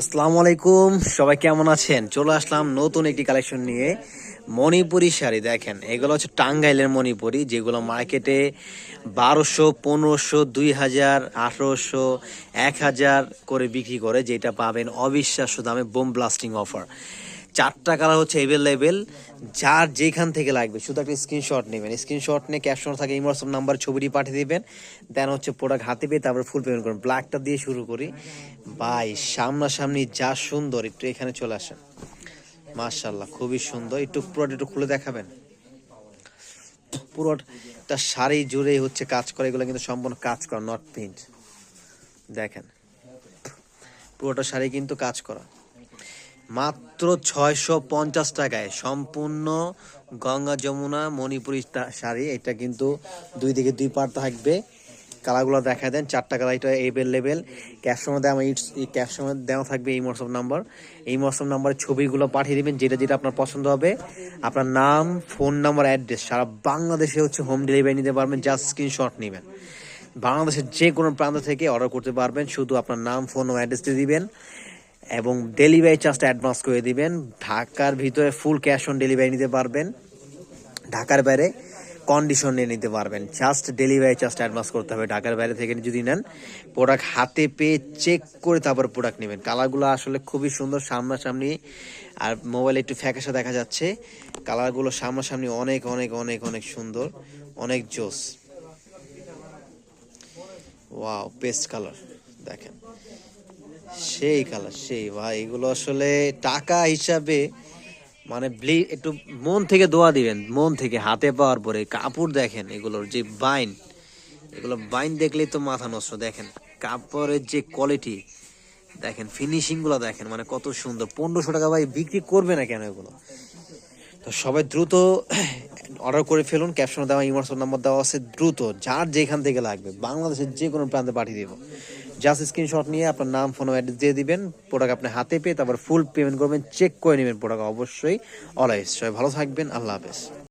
আসসালামু আলাইকুম, সবাই কেমন আছেন? চলে আসলাম নতুন একটি কালেকশন নিয়ে মণিপুরি শাড়ি। দেখেন, এগুলো হচ্ছে টাঙ্গাইলের মণিপুরি, যেগুলো মার্কেটে বারোশো, পনেরোশো, দুই হাজার, আঠারোশো, এক হাজার করে বিক্রি করে যেটা পাবেন অবিশ্বাস্য দামে বোম ব্লাস্টিং অফার চারটা কালার হচ্ছে অ্যাভেলেবেল যার যেখান থেকে লাগবে, শুধু একটা স্ক্রিনশট নেবেন। স্ক্রিনশট নিয়ে ক্যাপশন থাকে ইমোশন নাম্বার ছবিটি পাঠিয়ে দেবেন। দেন হচ্ছে প্রোডাক্ট হাতে পেয়ে তারপরে ফুল পেমেন্ট করুন ব্ল্যাকটা দিয়ে শুরু করি। ভাই, সামনাসামনি যা সুন্দর, একটু এখানে চলে আসেন। মার্শাল্লাহ খুবই সুন্দর। একটু পুরোটা একটু খুলে দেখাবেন? পুরোটা শাড়ি জুড়ে হচ্ছে কাজ করে, এগুলো কিন্তু সম্পূর্ণ কাজ করা নট প্রিন্ট দেখেন, পুরোটা শাড়ি কিন্তু কাজ করা। মাত্র ছয়শো পঞ্চাশ টাকায় সম্পূর্ণ গঙ্গা যমুনা মণিপুরি শাড়ি এটা কিন্তু দুই দিকে দুই পার থাকবে। কালারগুলো দেখা দেন, চারটা কালার, এটা এভেলেবেল ক্যাপশনে দেওয়া এই ক্যাপশনে দেওয়া থাকবে এই হোয়াটসঅ্যাপ নাম্বার এই হোয়াটসঅ্যাপ নাম্বারে ছবিগুলো পাঠিয়ে দেবেন, যেটা যেটা আপনার পছন্দ হবে। আপনার নাম ফোন নাম্বার অ্যাড্রেস সারা বাংলাদেশে হচ্ছে হোম ডেলিভারি নিতে পারবেন জাস্ট স্ক্রিনশট নেবেন। বাংলাদেশের যে কোনো প্রান্ত থেকে অর্ডার করতে পারবেন, শুধু আপনার নাম ফোন ও দিয়ে দিবেন। এবং ডেলিভারি চার্জটা অ্যাডভান্স করে দিবেন। ঢাকার ভিতরে ফুল ক্যাশ অন ডেলিভারি নিতে পারবেন। ঢাকার বাইরে কন্ডিশন নিতে পারবেন। জাস্ট ডেলিভারি চার্জটা অ্যাডভান্স করতে হবে। ঢাকার বাইরে থেকে যদি নেন প্রোডাক্ট হাতে পেয়ে চেক করে তারপর প্রোডাক্ট নেবেন। কালারগুলো আসলে খুবই সুন্দর সামনাসামনি, আর মোবাইলে একটু ফ্যাকাশে দেখা যাচ্ছে। কালারগুলো সামনাসামনি অনেক অনেক অনেক অনেক সুন্দর, অনেক জোস। ওয়াও পেস্ট কালার দেখেন। সেই কালার সেই, ভাই, এগুলো আসলে টাকা হিসাবে মানে একটু মন থেকে দোয়া দিবেন, মন থেকে, হাতে পাওয়ার পরে, কাপড় দেখেন এগুলোর যে বাইন, এগুলো বাইন দেখলেই তো মাথা নষ্ট, দেখেন। কাপড়ের যে কোয়ালিটি দেখেন ফিনিশিংগুলো দেখেন মানে কত সুন্দর। পনেরোশো টাকা ভাই বিক্রি করবে না কেন এগুলো? তো সবাই দ্রুত অর্ডার করে ফেলুন ক্যাপশন দেওয়া ইমোশন নাম্বার দেওয়া আছে, দ্রুত, যার যেখান থেকে লাগবে, বাংলাদেশের যে কোনো প্রান্তে পাঠিয়ে দেবো। জাস্ট স্ক্রিনশট নিয়ে আপনার নাম ফোন অ্যাড্রেস দিয়ে দিবেন। প্রোডাক্ট আপনি হাতে পেয়ে তারপর ফুল পেমেন্ট করবেন চেক করে নেবেন প্রোডাক্ট অবশ্যই। অলওয়েজ সবাই ভালো থাকবেন, আল্লাহ হাফেজ।